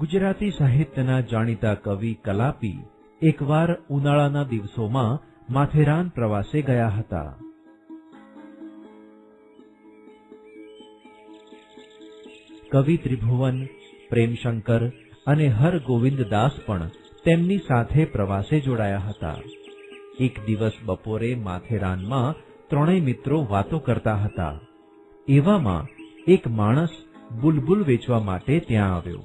ગુજરાતી સાહિત્યના જાણીતા કવિ કલાપી એકવાર ઉનાળાના દિવસોમાં માથેરાન પ્રવાસે ગયા હતા. કવિ ત્રિભુવન, પ્રેમશંકર અને હરગોવિંદ દાસ પણ તેમની સાથે પ્રવાસે જોડાયા હતા. એક દિવસ બપોરે માથેરાનમાં ત્રણેય મિત્રો વાતો કરતા હતા. એવામાં એક માણસ બુલબુલ વેચવા માટે ત્યાં આવ્યો.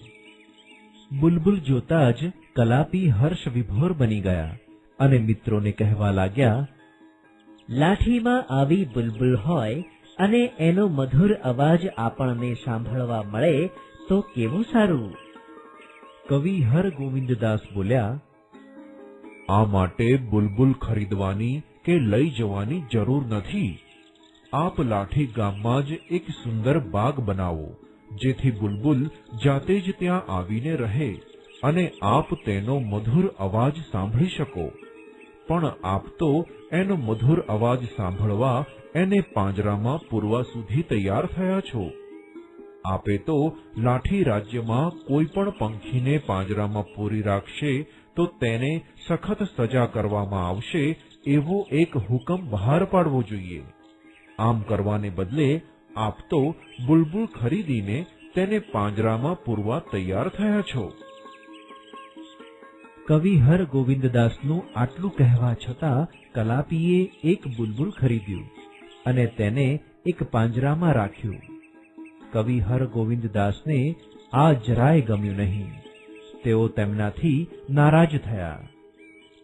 બુલબુલ જોતા જ કલાપી હર્ષ વિભોર બની ગયા અને મિત્રોને કહેવા લાગ્યા, લાઠીમાં આવી બુલબુલ હોય અને એનો મધુર અવાજ આપણને સાંભળવા મળે તો કેવું સારું? કવિ હર ગોવિંદદાસ બોલ્યા, આ માટે બુલબુલ ખરીદવાની કે લઈ જવાની જરૂર નથી. આપ લાઠી ગામમાં જ એક સુંદર બાગ બનાવો. જેથી બુલબુલ જાતે જ ત્યાં આવીને રહે અને આપ તેનો મધુર અવાજ સાંભળી શકો. પણ આપ તો એનો મધુર અવાજ સાંભળવા એને પાંજરામાં પૂરવા સુધી તૈયાર થયા છો. આપે તો લાઠી રાજ્યમાં કોઈ પણ પંખીને પાંજરામાં પૂરી રાખશે તો તેને સખત સજા કરવામાં આવશે એવો એક હુકમ બહાર પાડવો જોઈએ. આમ કરવાને બદલે આપ તો બુલબુલ ખરીદીને તેને પાંજરામાં પૂરવા તૈયાર થયા છો. કવિ હરગોવિંદદાસનું આટલું કહેવા છતાં કલાપીએ એક બુલબુલ ખરીદ્યું અને તેને એક પાંજરામાં રાખ્યું. કવિ હરગોવિંદદાસને આ જરાય ગમ્યું નહીં. તેઓ તેમનાથી નારાજ થયા.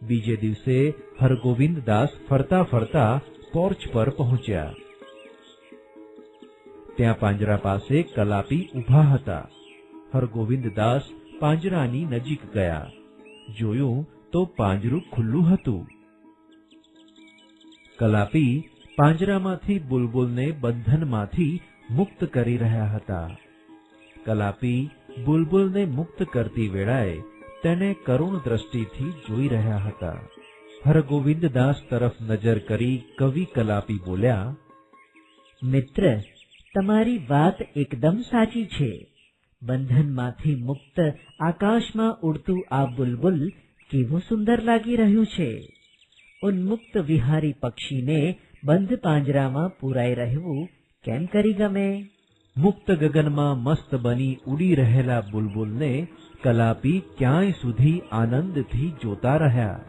બીજે દિવસે હરગોવિંદદાસ ફરતા ફરતા પોર્ચ પર પહોંચ્યા. ત્યાં પાંજરા પાસે કલાપી ઊભા હતા. હરગોવિંદદાસ પાંજરાની નજીક ગયા. જોયું તો પાંજરું ખુલ્લું હતું. કલાપી પાંજરામાંથી બુલબુલને બંધનમાંથી મુક્ત કરી રહ્યા હતા. કલાપી બુલબુલને મુક્ત કરતી વેળાએ તેને કરુણ દ્રષ્ટિથી જોઈ રહ્યા હતા. હરગોવિંદદાસ તરફ નજર કરી કવિ કલાપી બોલ્યા, મિત્ર તમારી વાત એકદમ સાચી છે. બંધનમાંથી મુક્ત આકાશમાં ઉડતું આ બુલબુલ કેવું સુંદર લાગી રહ્યું છે. ઉન્મુક્ત વિહારી પક્ષીને બંધ પાંજરામાં પુરાઈ રહેવું કેમ કરી ગમે? મુક્ત ગગનમાં મસ્ત બની ઉડી રહેલા બુલબુલને કલાપી ક્યાંય સુધી આનંદથી જોતા રહ્યા.